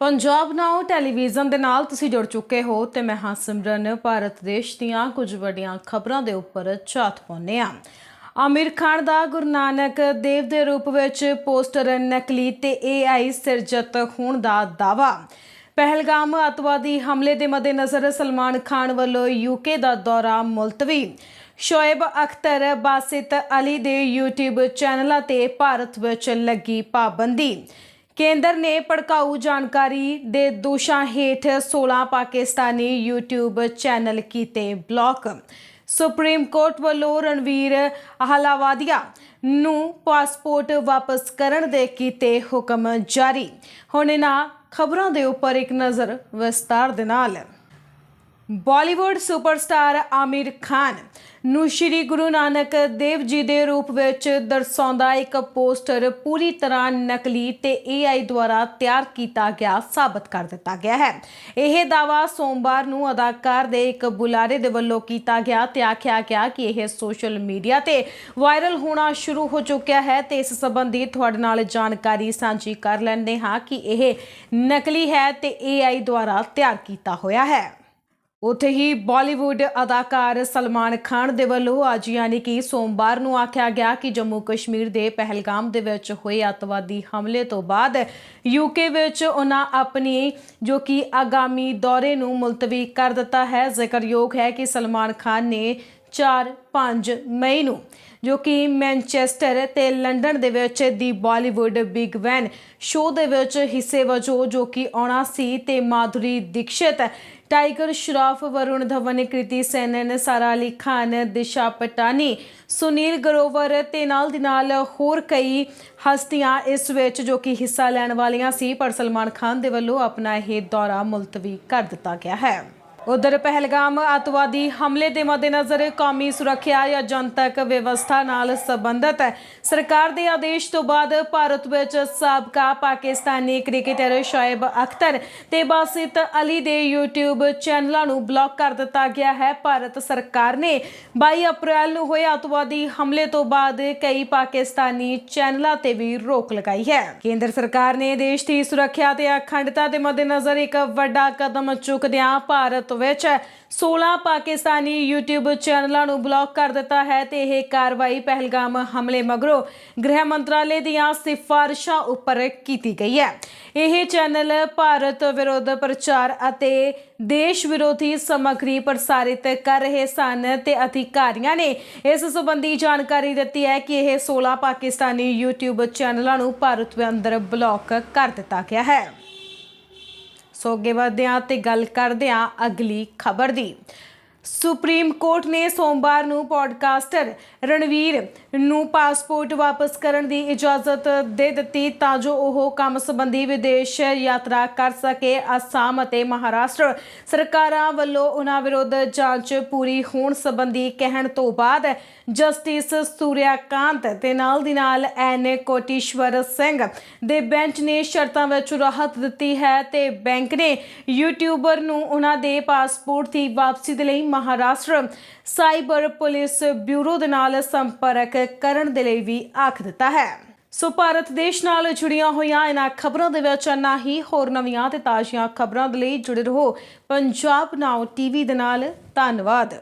ਪੰਜਾਬ ਨਾਓ television ਦੇ ਨਾਲ ਤੁਸੀਂ ਜੁੜ ਚੁੱਕੇ ਹੋ ਤੇ ਮੈਂ ਹਾਂ ਸਿਮਰਨ। ਭਾਰਤ ਦੇਸ਼ ਦੀਆਂ ਕੁਝ ਵੱਡੀਆਂ ਖਬਰਾਂ ਦੇ ਉੱਪਰ ਝਾਤ ਪਾਉਂਦੇ ਹਾਂ। ਆਮਿਰ ਖਾਨ ਦਾ ਗੁਰੂ ਨਾਨਕ ਦੇਵ ਦੇ ਰੂਪ ਵਿੱਚ ਪੋਸਟਰ ਨਕਲੀ ਤੇ AI ਸਿਰਜਤ ਹੋਣ ਦਾ ਦਾਵਾ ਪਹਿਲਗਾਮ ਅਤਵਾਦੀ ਹਮਲੇ ਦੇ ਮੱਦੇਨਜ਼ਰ ਸਲਮਾਨ ਖਾਨ ਵੱਲੋਂ ਯੂਕੇ ਦਾ ਦੌਰਾ ਮੁਲਤਵੀ। ਸ਼ੋਇਬ ਅਖਤਰ ਬਾਸਿਤ ਅਲੀ ਦੇ YouTube ਚੈਨਲਾਂ ਤੇ ਭਾਰਤ ਵਿੱਚ ਲੱਗੀ ਪਾਬੰਦੀ। ਕੇਂਦਰ ਨੇ ਭੜਕਾਊ ਜਾਣਕਾਰੀ ਦੇ ਦੋਸ਼ਾਂ ਹੇਠ 16 ਪਾਕਿਸਤਾਨੀ YouTube ਚੈਨਲ ਕੀਤੇ ਬਲੌਕ। ਸੁਪਰੀਮ ਕੋਰਟ ਵੱਲੋਂ ਰਣਵੀਰ ਅਹਲਾਵਾਦੀਆ ਨੂੰ ਪਾਸਪੋਰਟ ਵਾਪਸ ਕਰਨ ਦੇ ਕੀਤੇ ਹੁਕਮ ਜਾਰੀ। ਹੁਣ ਇਹਨਾਂ ਖਬਰਾਂ ਦੇ ਉੱਪਰ ਇੱਕ ਨਜ਼ਰ ਵਿਸਤਾਰ ਦੇ ਨਾਲ। ਬਾਲੀਵੁੱਡ ਸੁਪਰਸਟਾਰ ਆਮਿਰ ਖਾਨ ਨੂੰ ਸ਼੍ਰੀ ਗੁਰੂ ਨਾਨਕ ਦੇਵ ਜੀ ਦੇ ਰੂਪ ਵਿੱਚ ਦਰਸਾਉਂਦਾ ਇੱਕ ਪੋਸਟਰ ਪੂਰੀ ਤਰ੍ਹਾਂ ਨਕਲੀ ਤੇ AI ਦੁਆਰਾ ਤਿਆਰ ਕੀਤਾ ਗਿਆ ਸਾਬਤ ਕਰ ਦਿੱਤਾ ਗਿਆ ਹੈ। ਇਹ ਦਾਵਾ ਸੋਮਵਾਰ ਨੂੰ ਅਦਾਕਾਰ ਦੇ ਇੱਕ ਬੁਲਾਰੇ ਦੇ ਵੱਲੋਂ ਕੀਤਾ ਗਿਆ ਤੇ ਆਖਿਆ ਗਿਆ ਕਿ ਇਹ ਸੋਸ਼ਲ ਮੀਡੀਆ ਤੇ ਵਾਇਰਲ ਹੋਣਾ ਸ਼ੁਰੂ ਹੋ ਚੁੱਕਿਆ ਹੈ ਤੇ ਇਸ ਸੰਬੰਧੀ ਤੁਹਾਡੇ ਨਾਲ ਜਾਣਕਾਰੀ ਸਾਂਝੀ ਕਰ ਲੈਂਦੇ ਹਾਂ ਕਿ ਇਹ ਨਕਲੀ ਹੈ ਤੇ AI ਦੁਆਰਾ ਤਿਆਰ ਕੀਤਾ ਹੋਇਆ ਹੈ। ਉੱਥੇ ਹੀ ਬਾਲੀਵੁੱਡ ਅਦਾਕਾਰ ਸਲਮਾਨ ਖਾਨ ਦੇ ਵੱਲੋਂ ਅੱਜ ਯਾਨੀ ਕਿ ਸੋਮਵਾਰ ਨੂੰ ਆਖਿਆ ਗਿਆ ਕਿ ਜੰਮੂ ਕਸ਼ਮੀਰ ਦੇ ਪਹਿਲਗਾਮ ਦੇ ਵਿੱਚ ਹੋਏ ਅੱਤਵਾਦੀ ਹਮਲੇ ਤੋਂ ਬਾਅਦ ਯੂਕੇ ਵਿੱਚ ਉਹਨਾਂ ਆਪਣੀ ਜੋ ਕਿ ਆਗਾਮੀ ਦੌਰੇ ਨੂੰ ਮੁਲਤਵੀ ਕਰ ਦਿੱਤਾ ਹੈ। ਜ਼ਿਕਰਯੋਗ ਹੈ ਕਿ ਸਲਮਾਨ ਖਾਨ ਨੇ 4-5 ਮਈ ਨੂੰ ਜੋ ਕਿ ਮੈਨਚੈਸਟਰ ਤੇ ਲੰਡਨ ਦੇ ਵਿੱਚ ਦੀ ਬਾਲੀਵੁੱਡ ਬਿਗ ਵੈਨ ਸ਼ੋਅ ਦੇ ਵਿੱਚ ਹਿੱਸੇ ਵਜੋਂ ਜੋ ਕਿ ਆਉਣਾ ਸੀ ਤੇ ਮਾਧੁਰੀ ਦੀਕਸ਼ਿਤ, ਟਾਈਗਰ ਸ਼ਰਾਫ, ਵਰੁਣ ਧਵਨ, ਕ੍ਰਿਤੀ ਸੈਨਨ, ਸਾਰਾ ਅਲੀ ਖਾਨ, ਦਿਸ਼ਾ ਪਟਾਨੀ, ਸੁਨੀਲ ਗਰੋਵਰ ਤੇ ਨਾਲ ਦੀ ਨਾਲ ਹੋਰ ਕਈ ਹਸਤੀਆਂ ਇਸ ਵਿੱਚ ਜੋ ਕਿ ਹਿੱਸਾ ਲੈਣ ਵਾਲੀਆਂ ਸੀ, ਪਰ ਸਲਮਾਨ ਖਾਨ ਦੇ ਵੱਲੋਂ ਆਪਣਾ ਇਹ ਦੌਰਾ ਮੁਲਤਵੀ ਕਰ ਦਿੱਤਾ ਗਿਆ ਹੈ। ਉਧਰ ਪਹਿਲਗਾਮ ਅਤਵਾਦੀ ਹਮਲੇ ਦੇ ਮੱਦੇਨਜ਼ਰ ਕੌਮੀ ਸੁਰੱਖਿਆ ਜਾਂ ਜਨਤਕ ਵਿਵਸਥਾ ਨਾਲ ਸੰਬੰਧਤ ਸਰਕਾਰ ਦੇ ਆਦੇਸ਼ ਤੋਂ ਬਾਅਦ ਭਾਰਤ ਵਿੱਚ ਸਾਬਕਾ ਪਾਕਿਸਤਾਨੀ ਕ੍ਰਿਕਟਰ ਸ਼ੋਇਬ ਅਖਤਰ ਤੇ ਬਾਸਿਤ ਅਲੀ ਦੇ YouTube ਚੈਨਲਾਂ ਨੂੰ ਬਲੌਕ ਕਰ ਦਿੱਤਾ ਗਿਆ ਹੈ। ਭਾਰਤ ਸਰਕਾਰ ਨੇ 22 ਅਪ੍ਰੈਲ ਨੂੰ ਹੋਏ ਅਤਵਾਦੀ ਹਮਲੇ ਤੋਂ ਬਾਅਦ ਕਈ ਪਾਕਿਸਤਾਨੀ ਚੈਨਲਾਂ ਤੇ ਵੀ ਰੋਕ ਲਗਾਈ ਹੈ। ਕੇਂਦਰ ਸਰਕਾਰ ਨੇ ਦੇਸ਼ ਦੀ ਸੁਰੱਖਿਆ ਤੇ ਅਖੰਡਤਾ ਦੇ ਮੱਦੇਨਜ਼ਰ ਇੱਕ ਵੱਡਾ ਕਦਮ ਚੁੱਕਦਿਆਂ ਭਾਰਤ ਵਿੱਚ 16 ਪਾਕਿਸਤਾਨੀ YouTube ਚੈਨਲਾਂ ਨੂੰ ਬਲੌਕ ਕਰ ਦਿੱਤਾ ਹੈ ਤੇ ਇਹ ਕਾਰਵਾਈ ਪਹਿਲਗਾਮ ਹਮਲੇ ਮਗਰੋਂ ਗ੍ਰਹਿ ਮੰਤਰਾਲੇ ਦੀਆਂ ਸਿਫਾਰਿਸ਼ਾਂ ਉੱਪਰ ਕੀਤੀ ਗਈ ਹੈ। ਇਹ ਚੈਨਲ ਭਾਰਤ ਵਿਰੋਧ ਪ੍ਰਚਾਰ ਅਤੇ ਦੇਸ਼ ਵਿਰੋਧੀ ਸਮੱਗਰੀ ਪ੍ਰਸਾਰਿਤ ਕਰ ਰਹੇ ਸਨ ਤੇ ਅਧਿਕਾਰੀਆਂ ਨੇ ਇਸ ਸੰਬੰਧੀ ਜਾਣਕਾਰੀ ਦਿੱਤੀ ਹੈ ਕਿ ਇਹ 16 ਪਾਕਿਸਤਾਨੀ YouTube ਚੈਨਲਾਂ ਨੂੰ ਭਾਰਤ ਦੇ ਅੰਦਰ ਬਲੌਕ ਕਰ ਦਿੱਤਾ ਗਿਆ ਹੈ। ਸੋ ਅੱਗੇ ਵਧਦੇ ਹਾਂ ਤੇ ਗੱਲ ਕਰਦੇ ਹਾਂ ਅਗਲੀ ਖਬਰ ਦੀ। ਸੁਪਰੀਮ ਕੋਰਟ ਨੇ ਸੋਮਵਾਰ ਨੂੰ ਪੋਡਕਾਸਟਰ ਰਣਵੀਰ ਨੂੰ ਪਾਸਪੋਰਟ ਵਾਪਸ ਕਰਨ ਦੀ ਇਜਾਜ਼ਤ ਦੇ ਦਿੱਤੀ ਤਾਂ ਜੋ ਉਹ ਕੰਮ ਸੰਬੰਧੀ ਵਿਦੇਸ਼ ਯਾਤਰਾ ਕਰ ਸਕੇ। ਅਸਾਮ ਅਤੇ ਮਹਾਰਾਸ਼ਟਰ ਸਰਕਾਰਾਂ ਵੱਲੋਂ ਉਹਨਾਂ ਵਿਰੁੱਧ ਜਾਂਚ ਪੂਰੀ ਹੋਣ ਸੰਬੰਧੀ ਕਹਿਣ ਤੋਂ ਬਾਅਦ ਜਸਟਿਸ ਸੂਰਿਆਕਾਂਤ ਤੇ ਨਾਲ ਦੀ ਨਾਲ ਐਨ ਕੋਟੀਸ਼ਵਰ ਸਿੰਘ ਦੇ ਬੈਂਚ ਨੇ ਸ਼ਰਤਾਂ ਵਿੱਚ ਰਾਹਤ ਦਿੱਤੀ ਹੈ ਤੇ ਬੈਂਕ ਨੇ ਯੂਟਿਊਬਰ ਨੂੰ ਉਹਨਾਂ ਦੇ ਪਾਸਪੋਰਟ ਦੀ ਵਾਪਸੀ ਦੇ ਲਈ ਮਹਾਰਾਸ਼ਟਰ ਸਾਈਬਰ ਪੁਲਿਸ ਬਿਊਰੋ ਦੇ ਨਾਲ ਸੰਪਰਕ ਕਰਨ ਦੇ ਲਈ ਵੀ ਆਖ ਦਿੱਤਾ ਹੈ। ਸੋ ਭਾਰਤ ਦੇਸ਼ ਨਾਲ ਜੁੜੀਆਂ ਹੋਈਆਂ ਇਹਨਾਂ ਖਬਰਾਂ ਦੇ ਵਿੱਚ ਨਾ ਹੀ। ਹੋਰ ਨਵੀਆਂ ਤੇ ਤਾਜ਼ੀਆਂ ਖਬਰਾਂ ਦੇ ਲਈ ਜੁੜੇ ਰਹੋ। ਪੰਜਾਬ ਨਾਓ ਟੀਵੀ ਦੇ ਨਾਲ। ਧੰਨਵਾਦ।